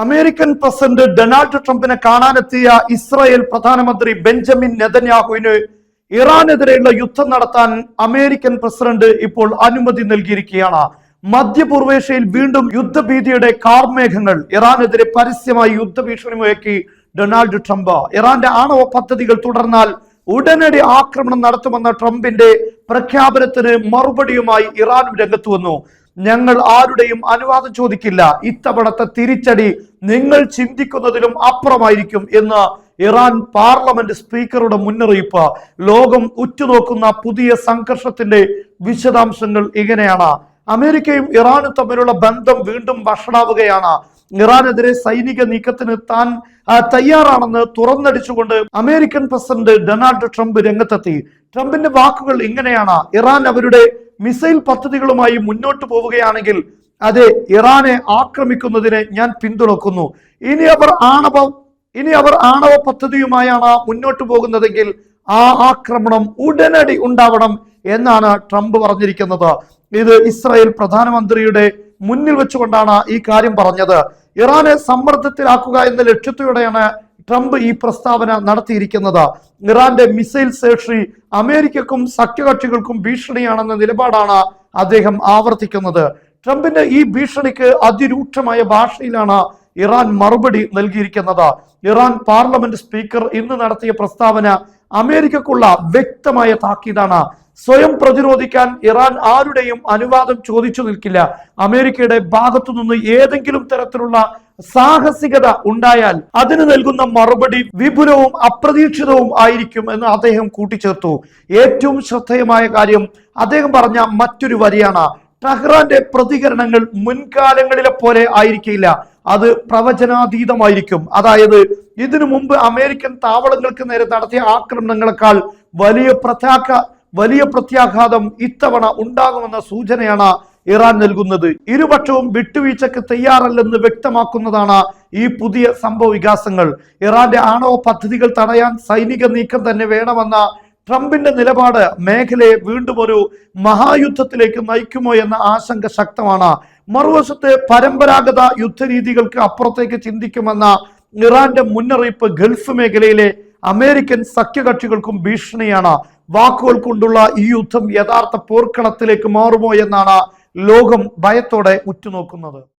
American president Donald ട്രംപിനെ കാണാനെത്തിയ Israel പ്രധാനമന്ത്രി Benjamin നെതന്യാഹുവിന് ഇറാനെതിരെയുള്ള യുദ്ധം നടത്താൻ അമേരിക്കൻ പ്രസിഡന്റ് ഇപ്പോൾ അനുമതി നൽകിയിരിക്കുകയാണ്. മധ്യപൂർവേഷ്യയിൽ വീണ്ടും യുദ്ധഭീതിയുടെ കാർമേഘങ്ങൾ ഇറാനെതിരെ പരസ്യമായി യുദ്ധഭീഷണി മുഴക്കി ഡൊണാൾഡ് ട്രംപ്. ഇറാന്റെ ആണവ പദ്ധതികൾ തുടർന്നാൽ ഉടനടി ആക്രമണം നടത്തുമെന്ന ട്രംപിന്റെ പ്രഖ്യാപനത്തിന് മറുപടിയുമായി ഇറാനും രംഗത്തു വന്നു. ഞങ്ങൾ ആരുടെയും അനുവാദം ചോദിക്കില്ല. ഇത്തവണത്തെ തിരിച്ചടി നിങ്ങൾ ചിന്തിക്കുന്നതിലും അപ്പുറമായിരിക്കും എന്ന് ഇറാൻ പാർലമെന്റ് സ്പീക്കറുടെ മുന്നറിയിപ്പ്. ലോകം ഉറ്റുനോക്കുന്ന പുതിയ സംഘർഷത്തിന്റെ വിശദാംശങ്ങൾ ഇങ്ങനെയാണ്. അമേരിക്കയും ഇറാനും തമ്മിലുള്ള ബന്ധം വീണ്ടും വഷളാവുകയാണ്. ഇറാനെതിരെ സൈനിക നീക്കത്തിന് താൻ തയ്യാറാണെന്ന് തുറന്നടിച്ചുകൊണ്ട് അമേരിക്കൻ പ്രസിഡന്റ് ഡൊണാൾഡ് ട്രംപ് രംഗത്തെത്തി. ട്രംപിന്റെ വാക്കുകൾ ഇങ്ങനെയാണ്. ഇറാൻ അവരുടെ മിസൈൽ പദ്ധതികളുമായി മുന്നോട്ട് പോവുകയാണെങ്കിൽ അത് ഇറാനെ ആക്രമിക്കുന്നതിനെ ഞാൻ പിന്തുണക്കുന്നു. ഇനി അവർ ആണവ ഇനി അവർ ആണവ പദ്ധതിയുമായാണ് മുന്നോട്ട് പോകുന്നതെങ്കിൽ ആ ആക്രമണം ഉടനടി ഉണ്ടാവണം എന്നാണ് ട്രംപ് പറഞ്ഞിരിക്കുന്നത്. ഇത് ഇസ്രായേൽ പ്രധാനമന്ത്രിയുടെ മുന്നിൽ വെച്ചുകൊണ്ടാണ് ഈ കാര്യം പറഞ്ഞത്. ഇറാനെ സമ്മർദ്ദത്തിലാക്കുക എന്ന ലക്ഷ്യത്തോടെയാണ് ട്രംപ് ഈ പ്രസ്താവന നടത്തിയിരിക്കുന്നത്. ഇറാന്റെ മിസൈൽ ശേഷി അമേരിക്കക്കും സഖ്യകക്ഷികൾക്കും ഭീഷണിയാണെന്ന നിലപാടാണ് അദ്ദേഹം ആവർത്തിക്കുന്നത്. ട്രംപിന്റെ ഈ ഭീഷണിക്ക് അതിരൂക്ഷമായ ഭാഷയിലാണ് ഇറാൻ മറുപടി നൽകിയിരിക്കുന്നത്. ഇറാൻ പാർലമെന്റ് സ്പീക്കർ ഇന്ന് നടത്തിയ പ്രസ്താവന അമേരിക്കക്കുള്ള വ്യക്തമായ താക്കീതാണ്. സ്വയം പ്രതിരോധിക്കാൻ ഇറാൻ ആരുടെയും അനുവാദം ചോദിച്ചു നിൽക്കില്ല. അമേരിക്കയുടെ ഭാഗത്തു നിന്ന് ഏതെങ്കിലും തരത്തിലുള്ള സാഹസികത ഉണ്ടായാൽ അതിന് നൽകുന്ന മറുപടി വിപുലവും അപ്രതീക്ഷിതവും ആയിരിക്കും എന്ന് അദ്ദേഹം കൂട്ടിച്ചേർത്തു. ഏറ്റവും ശ്രദ്ധേയമായ കാര്യം അദ്ദേഹം പറഞ്ഞ മറ്റൊരു വരിയാണ്. ടെഹ്റാന്റെ പ്രതികരണങ്ങൾ മുൻകാലങ്ങളിലെ പോലെ ആയിരിക്കില്ല. അത് പ്രവചനാതീതമായിരിക്കും. അതായത് ഇതിനു മുമ്പ് അമേരിക്കൻ താവളങ്ങൾക്ക് നേരെ നടത്തിയ ആക്രമണങ്ങളെക്കാൾ വലിയ പ്രത്യാഘ വലിയ പ്രത്യാഘാതം ഇത്തവണ ഉണ്ടാകുമെന്ന സൂചനയാണ് ഇറാൻ നൽകുന്നത് ഇരുപക്ഷവും വിട്ടുവീഴ്ചയ്ക്ക് തയ്യാറല്ലെന്ന് വ്യക്തമാക്കുന്നതാണ് ഈ പുതിയ സംഭവ വികാസങ്ങൾ. ഇറാന്റെ ആണവ പദ്ധതികൾ തടയാൻ സൈനിക നീക്കം തന്നെ വേണമെന്ന ട്രംപിന്റെ നിലപാട് മേഖലയെ വീണ്ടും ഒരു മഹായുദ്ധത്തിലേക്ക് നയിക്കുമോ എന്ന ആശങ്ക ശക്തമാണ്. മറുവശത്ത് പരമ്പരാഗത യുദ്ധരീതികൾക്ക് അപ്പുറത്തേക്ക് ചിന്തിക്കുമെന്ന ഇറാന്റെ മുന്നറിയിപ്പ് ഗൾഫ് മേഖലയിലെ അമേരിക്കൻ സഖ്യകക്ഷികൾക്കും ഭീഷണിയാണ്. വാക്കുകൾ കൊണ്ടുള്ള ഈ യുദ്ധം യഥാർത്ഥ പോർക്കളത്തിലേക്ക് മാറുമോ എന്നാണ് ലോകം ഭയത്തോടെ ഉറ്റുനോക്കുന്നത്.